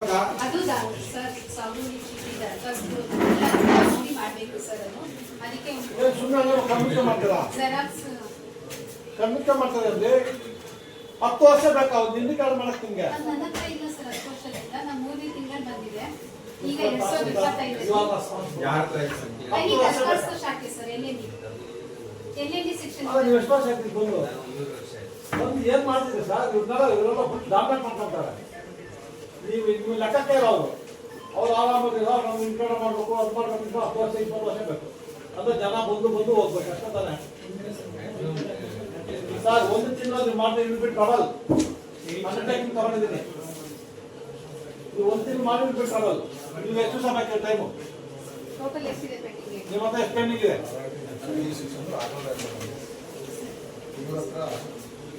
ಅದು ಸರ್ ಸಾಬೂನಿ ಅದು ನೋಡಿ ಮಾಡಬೇಕು ಸರ್ ಅದು. ಅದಕ್ಕೆ ಸುಮ್ಮನೆ ಮಾಡ್ತೀರಾ? ಜೆರಾಕ್ಸ್ ಕಮ್ಮಿಟ್ ಮಾಡ್ತಾರೆ ಅಂದ್ರೆ ಹತ್ತು ವರ್ಷ ಬೇಕಾಗುತ್ತೆ ನಿಂದು ಕಾರ್ಡ್ ಮಾಡಕ್ ನಿಂಗೆ? ನನ್ನ ಹತ್ರ ಇಲ್ಲ ಸರ್ ಹತ್ತು ವರ್ಷದಿಂದ ನಾನು ಮೂರನೇ ತಿಂಗಳು ಬಂದಿದೆ ಈಗ ಎರಡ್ ಸಾವಿರದ ಇಪ್ಪತ್ತೈದು. ಯಾರ ಹತ್ರ ಇದೆ ಸಂಖ್ಯೆ? ಶಾಖೆ sir? L N D L N D section ನೀವು ಎಷ್ಟು ವರ್ಷ ಬಂದು. ಬಂದು ಏನ್ ಮಾಡ್ತಿದ್ರಿ ಸರ್? ಇವ್ರನ್ನೆಲ್ಲ ಇವರೆಲ್ಲ ಫುಲ್ ಡಾಕ್ಯುಮೆಂಟ್ ಮಾಡ್ಕೊಂತಾರೆ. ನೀವು ನೀವು ಲೆಕ್ಕಕ್ಕೆ ಇರೋರು ಅವ್ರು. ಆರಾಮಾಗಿ ನಾವು ಇನ್ಕಡೆ ಮಾಡ್ಬೇಕು ಅದು ಮಾಡ್ಬೇಕು ಇದು ಹತ್ತು ವರ್ಷ ಇಪ್ಪತ್ತು ವರ್ಷ ಬೇಕು. ಅಂದ್ರೆ ಜನ ಬಂದು ಬಂದು ಹೋಗ್ಬೇಕು ಅಷ್ಟೇ ತಾನೆ. ಸರ್ ಒಂದು ತಿಂಗಳು ನೀವು ಮಾಡಿ ಬಿಟ್ಟು ಟ್ರಾವಲ್ ಮನೆ ಟೈಮ್ ತಗೊಂಡಿದ್ದೀನಿ. ನೀವು ಒಂದು ತಿಂಗಳು ಮಾಡಿ ಬಿಟ್ಟು ಟ್ರಬಲ್ ನೀವು ಎಷ್ಟು ಸಮಯಕ್ಕೆ ಟೈಮು ನಿಮ್ಮ ಹತ್ರ ಎಷ್ಟು ಪೆಂಡಿಂಗ್ ಇದೆ?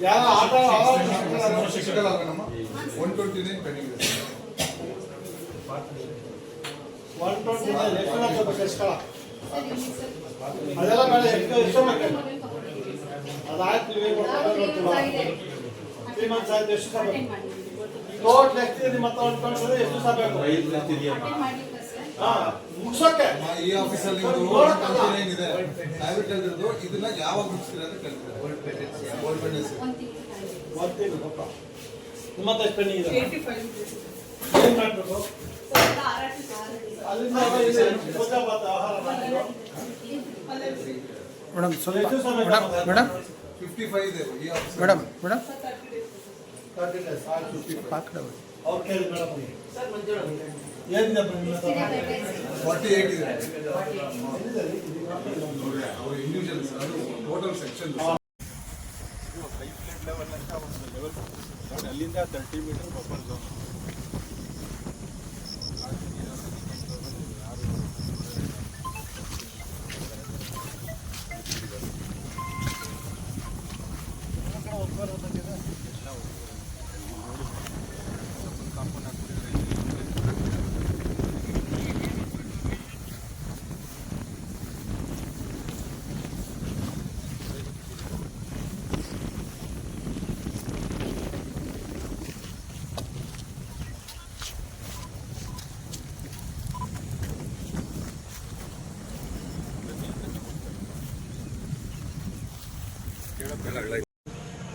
ಯಾರ ಆಟ ಒನ್ ಟ್ವೆಂಟಿ ನೈನ್ ಪೆಂಡಿಂಗ್ ಇದೆ. ಒನ್ ಟ್ವೆಂಟಿ ಎಷ್ಟು ಹಾಕ್ಬೇಕು ಎಷ್ಟು ಸರ್. ಅದೆಲ್ಲ ಬೇಡ ಎಷ್ಟು ಎಷ್ಟು ಅದಾಯ್ತು ನೀವೇ ತ್ರೀ ಮಂತ್ಸ್ ಆಯ್ತು ಎಷ್ಟು ಟೋಟಲ್ ಎಷ್ಟು ಬೇಕು ಸರ್ ಮುಗ್ಸೋಕೆ. ಈ ಆಫೀಸಲ್ಲಿ ಏನಿದೆ ದಯವಿಟ್ಟು ಹೇಳಿರೋದು ಇದನ್ನ ಯಾವಾಗ ಮುಗಿಸ್ತೀರ ಅಂತ ಕೇಳ್ತಾರೆ. ಒಂದು ತಿಂಗಳು ಆಗಿದೆ ಒಂದು ತಿಂಗಳು ಗೊತ್ತ ನಿಮ್ಮ ಹತ್ರ ಎಷ್ಟು ಪೆಂಡಿಂಗ್ ಇದೆ. ಏನ್ ಮಾಡ್ಬೇಕು? ಮೇಡಮ್ ಸ್ವಲ್ಪ. ಮೇಡಮ್? ಮೇಡಮ್. ಫಿಫ್ಟಿ ಫೈವ್ ಇದೆ ಈ ಆಫೀಸ್ ಮೇಡಮ್ ಮೇಡಮ್. 30 days, ಆಯ್ತು. ಸ್ವಲ್ಪ ಆ ಕಡೆ ಹೋಗಿ. ಅವ್ರು ಕೇಳಿ ಮೇಡಮ್ ಏನಿದೆ ನಿಮ್ಮ ಹತ್ರ? ಫಾರ್ಟಿ ಏಟ್ ಇದೆ ಎಲ್ಲಿದೆ? ನೋಡಿ ಅವರು ಇಂಡಿವಿಜುವಲ್ಸ್ ಅದು ಟೋಟಲ್ ಸೆಕ್ಷನ್ ಅಲ್ಲಿಂದ ತರ್ಟಿ ಮೀಟರ್ ಬಫರ್ ಝೋನ್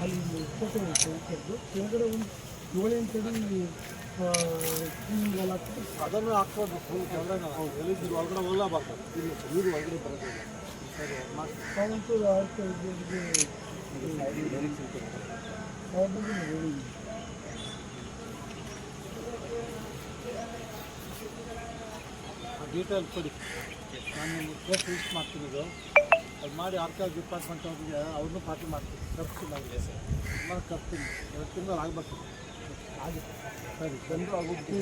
ಅಲ್ಲಿ ಫೋಟೋ ಕೆಳಗಡೆ ಒಂದು ಏಳೆಂಟು ಅಡಿ ಆ, ಹಾಕ್ಬಿಟ್ಟು ಅದನ್ನು ಹಾಕ್ಬೋದು ಫುಲ್ ಕೆಳಗಡೆ ಒಳಗಡೆ ಹೋಗಬಾರ್ದು ಇಲ್ಲಿ ನೀರು ಒಳಗಡೆ ಬರೋದಿಲ್ಲ ಹೇಳಿದ್ವಿ ಡೀಟೇಲ್ ಕೊಡಿ. ನಾನು ಕೇಸ್ ರಿಜಿಸ್ಟರ್ ಮಾಡ್ತೀನಿ ಇದು. ಮಾಡಿ ಆರ್ಕಾಲ್ ಡಿಪಾರ್ಟ್ಮೆಂಟ್ ಅವ್ರಿಗೆ ಅವ್ರನ್ನೂ ಪಾರ್ಟಿ ಮಾಡ್ತೀನಿ ಕರ್ತೀನಿ ಅವ್ರಿಗೆ. ಸುಮಾರು ಕರ್ತೀನಿ ಎರಡು ತಿಂಗಳು ಆಗಬೇಕು ಆಗುತ್ತೆ ಸರಿ ಜನರು ಆಗುತ್ತೆ